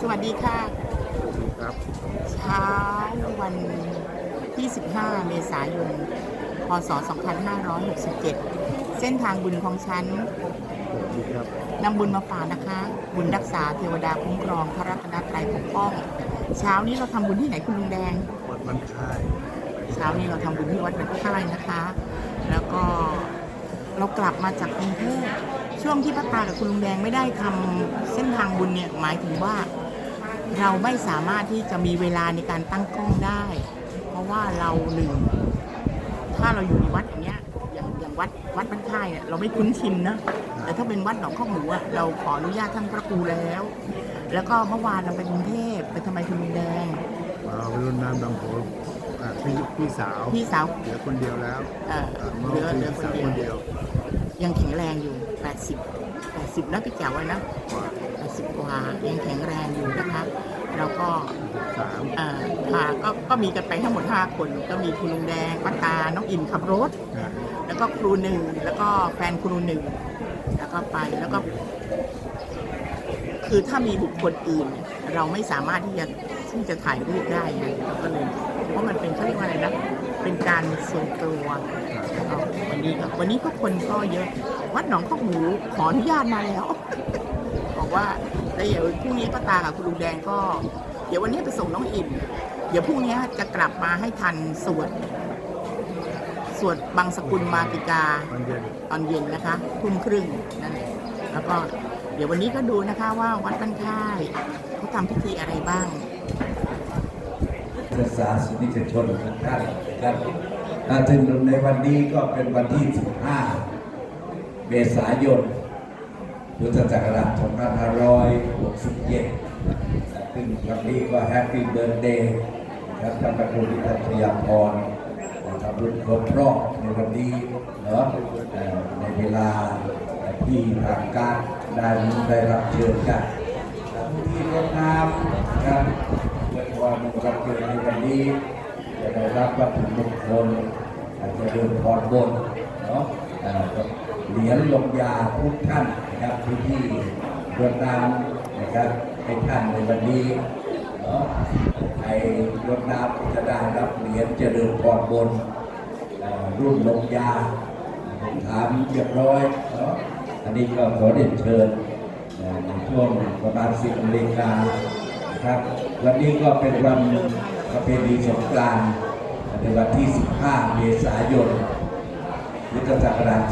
สวัสดีค่ะ ครับเช้าวันที่15เมษายน พศ 2567 เส้นทางบุญของฉันสวัสดีครับนำบุญมาฝากนะคะ บุญรักษาเทวดาคุ้มครองพระรัตนตรัยปกป้อง เช้านี้เราทำบุญที่ไหนคุณลุงแดง วัดมันค่ายเช้านี้เราทำบุญที่วัดเป็นค่ายนะคะ แล้วก็เรากลับมาจากกรุงเทพ ช่วงที่ป้าตากับคุณลุงแดงไม่ได้ทำเส้นทางบุญเนี่ยหมายถึงว่า เราไม่สามารถที่จะมีเวลาในการตั้งกล้องได้ เพราะว่าเราหนึ่งถ้าเราอยู่ในวัดอย่างเงี้ยอย่างอย่างวัดวัดบ้านค่ายเนี่ยเราไม่คุ้นชินนะแต่ถ้าเป็นวัดหนองข้าวหมูอะเราขออนุญาตท่านพระครูแล้ว แล้วก็เมื่อวานเราไปกรุงเทพไปทำไมคุณลุงแดงมาไปรุ่นน้ำดำโขงอ่าพี่พี่สาวพี่สาวเหลือคนเดียวแล้วเอ่ออ่ามาเหลือเหลืพี่อคสานวเดียควนเดี ยวยังแข็งแรงอยู่ 80 80นะพี่แจ๋วไว้นะกว่า80กว่ายังแข็งแรงอยู่นะคะแล้วก็สามเอ่อพาก็ก็มีกันไปทั้งหมด 5 คน ก็มีคุณลุงแดงป้าตา น้องอินขับรถอ่าแล้วก็ครูหนึ่ง แล้วก็แฟนครูหนึ่ง แล้วก็ไป แล้วก็ คือถ้ามีบุคคลอื่นเนี่ยเราไม่สามารถที่จะที่จะถ่ายรูปได้ไงเราก็เลย เพราะมันเป็นเขาเรียกว่าอะไรนะ เป็นการส่วนตัวนะครับวันนี้ก็วันนี้ก็คนก็เยอะวัดหนองข้าวหมูขออนุญาตมาแล้ว บอกว่าแล้วเดี๋ยวพรุ่งนี้ป้าตากับคุณลุงแดงก็ เดี๋ยววันนี้ไปส่งน้องอิ่มเดี๋ยวพรุ่งนี้จะกลับมาให้ทันสวดสวดบางสกุลมาติกาตอนเย็นตอนเย็นนะคะทุ่มครึ่งนั่นแหละแล้วก็เดี๋ยววันนี้ก็ดูนะคะว่าวัดบ้านค่ายเขาทำพิธีอะไรบ้าง พุทธศาสนิกชนทุกท่านนะครับอ่าถึงในวันนี้ก็เป็นวันที่ 15 เมษายน พุทธศักราช2567ซึ่งวันนี้ก็แฮปปี้เบิร์ a เดย์ครับท่านพระครูพิทักษ์ชยาพรทำรุ่นครบรอบในวันนี้เนาะในเวลาที่ทางการได้ได้รับเชิญกันผู้ที่รดน้ำครับ เพื่อความงคลเกิดในวันนี้จะได้รับวัตถุมงคลอาจจะเดินพรบนเนาะเหรียญลงยาทุกท่านนะครับที่ที่รดน้ำนะครับให้ท่านในวันนี้เนาะให้รดน้ำจะได้รับเหรียญเจริญพรบนรุ่นลงยาผมถามเรียบร้อยเนาะอันนี้ก็ขอเรียนเชิญในช่วงประมาณสิบนาฬิกานะครับ วันนี้ก็เป็นวันประเพณีสงกรานต์ในวันที่ 15 เมษายนพุทธศักราช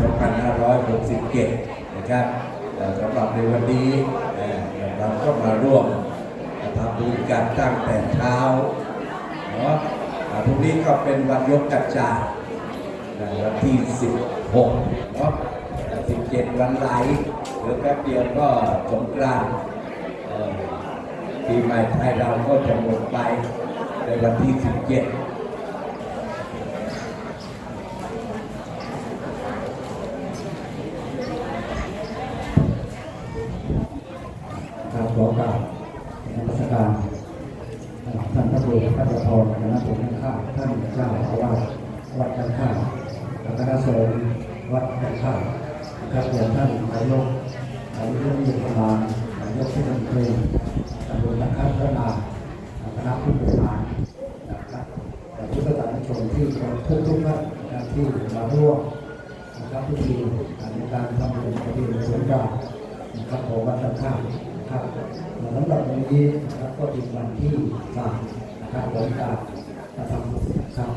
2567 นะครับสำหรับในวันนี้เราก็มาร่วมทำบุญกันตั้งแต่เช้าเนาะพรุ่งนี้ก็เป็นวันยกกัจจาวันที่ 16เนาะ17 วันไหลเดี๋ยวแป๊บเดียวก็สงกรานต์ ปีใหม่ไทยเราก็จะหมดไปในวันที่ 17ครับขอกราบนมัสการท่านพระครูพระพระทรคณะสงฆ์ข้าท่านเจ้าอาวาสวัดกันข้าคณะสงฆ์วัดกันข้าครับเรียนท่านนายกนายกยุทธบาลนายกเทศมนตรีตำรวจนะครับพระนาคณะผู้บริหารนะครับแต่พุทธศาสนิกชนที่ทุกทุกๆท่านนะครับที่มาร่วมนะครับพิธีในการทำบุญประเพณีสงกรานต์ นะครับ ของวัดสังฆานะครับสำหรับวันนี้นะครับก็เป็นวันที่สามนะครับของการกระทำบุญครับ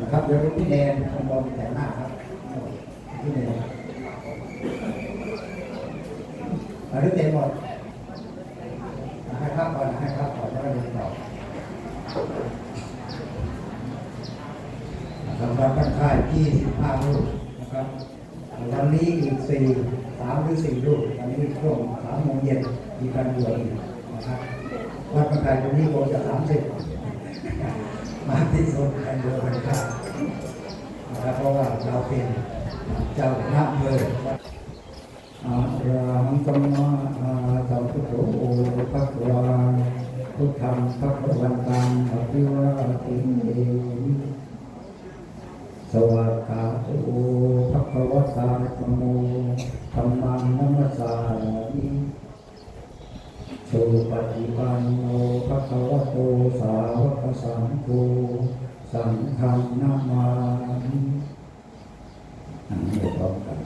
นะครับเดี๋ยวพี่แนนคำบอลแต่งหน้าครับพี่แนนมาด้วยเต็มหมดให้ครับก่อนให้ครับก่อนแล้วก็เดินต่อสำหรับตั้งค่าย25รูปนะครับ วันนี้อีกสี่สามหรือสี่รูปวันนี้ช่วงสามโมงเย็นมีการบวชอีกนะครับวัดประกายวันนี้คงจะสามสิบมาที่สุดการบวชเป็นข้านะครับเพราะว่าเราเป็นเจ้าคณะอำเภอวัดอะระหังสัมมาสัมพุทโธภะคะวาพุทธังภะคะวันตังอภิวาทิเอสวัสดี ภวะตาธรรมโมธรรมังนัมสามิสุปฏิปันโนภะคะวะโตสาวกสังโฆสังฆนามามิอันนี้พร้อมกัน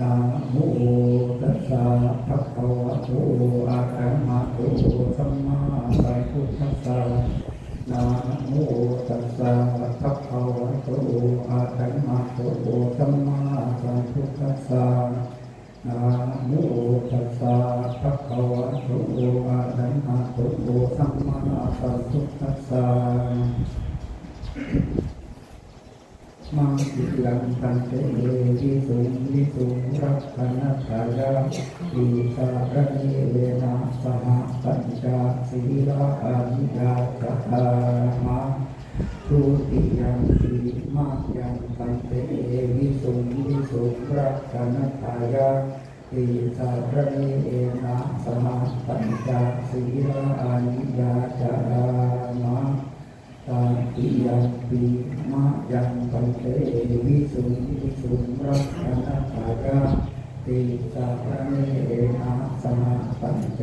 นะโมตัสสะภะคะวะโตอะระหะโตสัมมาสัมพุทธัสสะนะโมตัสสะภะคะวะโตอะระหะโตสัม พุทธัสสะนะโมตัสสะภะคะวะโตอะระหะโตสัมมาสัมพุทธัสสะมังคิลังตันเตวิสุงวิสุงรักขณทายาอิสารณิเวนะสหปัญจศีลาอานิยาจัตามา ทุติยังสีมายังตันเตวิสุงวิสุงรักขณทายาติสารเนเอนะสมาปัญจศีลาอานิยาจามาตาติยัมปีมายังปันเตวิสุงวิสุงรักขณทายาติสารเนเอนะสมาปัญจ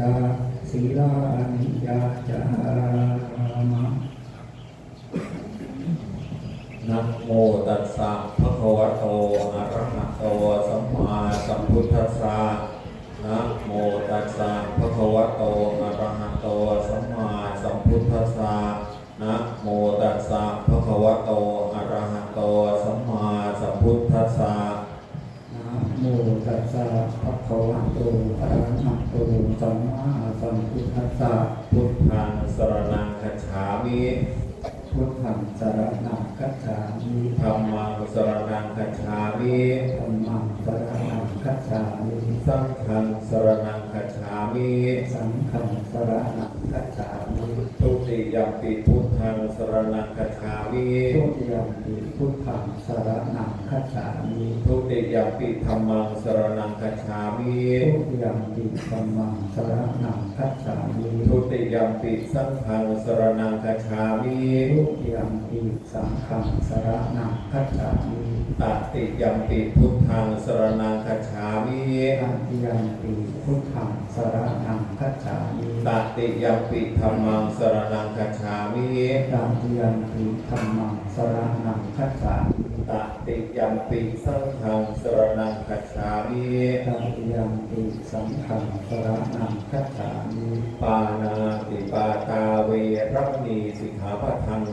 ศีลาอานิยาจามา นะโมตัสสะภะคะวะโตอะระหะโตสัมมาสัมพุทธัสสะนะโมตัสสะภะคะวะโตอะระหะโตสัมมาสัมพุทธัสสะนะโมตัสสะภะคะวะโตอะระหะโตสัมมาสัมพุทธัสสะนะโมตัสสะภะคะวะโตอะระหะโตสัมมาสัมพุทธัสสะพุทธังสรณังคัจฉามิ พุทธังสรณังคัจฉามิ ธัมมังสรณังคัจฉามิ ธัมมังสรณังคัจฉา มิ สังฆังสรณังคัจฉามิสังฆังสรณังคัจฉามิทุติยมปิพุทธังสรณังคัจฉามิทุติยมปิพุทธังสรณังคัจฉามิทุติยมปิธรรมังสรณังคัจฉามิทุติยมปิธัมมังสรณังคัจฉามิทุติยมปิสังฆังสรณังคัจฉามิทุติยมปิสังฆังสรณังคัจฉามิ ตติยัมปิพุทธังสรณังคัจฉามิตัติยมปิพุทธังสรณังคัจฉามิตติยัมปิธรรมังสรณังคัจฉามิตัติยมปิธัมมังสรณังคัจฉามิตติยัมปิสังฆังสรณังคัจฉามิตัติยมปิสังฆังสรณังคัจฉามิปานาติปาตาเวรมณีสิกขาปะทังสม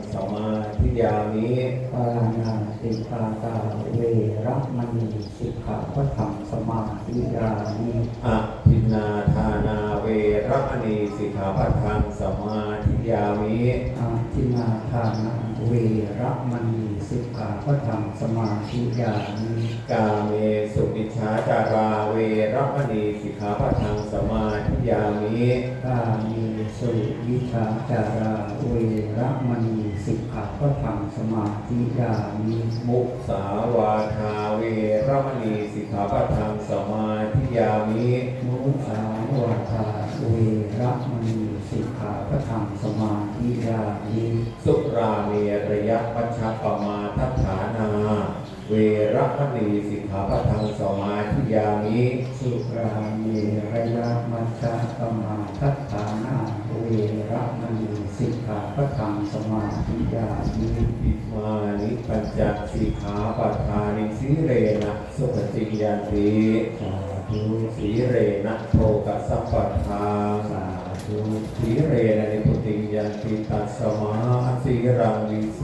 าธิ ยามิปานาติปาตาเวระมณีสิกขาปะทังสมาธิยามิอะทินนาทานาเวรมณีสิกขาปะทังสมาธิยามิอาทินาทานาเวระมณีสิกขาปะทังสมาธิยามิกาเมสุมิชฌาจาราเวรมณีสิกขาปะทังสมาธิยามิกามีสุวิชาจาราเวระมณี สิกขาปะธรรมสมาธิยามิมุสาวาทาเวรมณีสิกขาปะธรรมสมาธิยามิมุสาวาทาเว รมณีสิกขาปะทังสมาธิยามิสุรามีระยะมัจจาตมาทัฏฐานาเวระมณีสิกขาปะทังสมาธิยามิอิมานิปัญจสิกขาปัทานิสีเรนะสุปฏิยันติสาธุสีเรนะโทกัสสัพปทาสาธุสีเรนะนิพุติยันติตัสสมาสีรังวิโส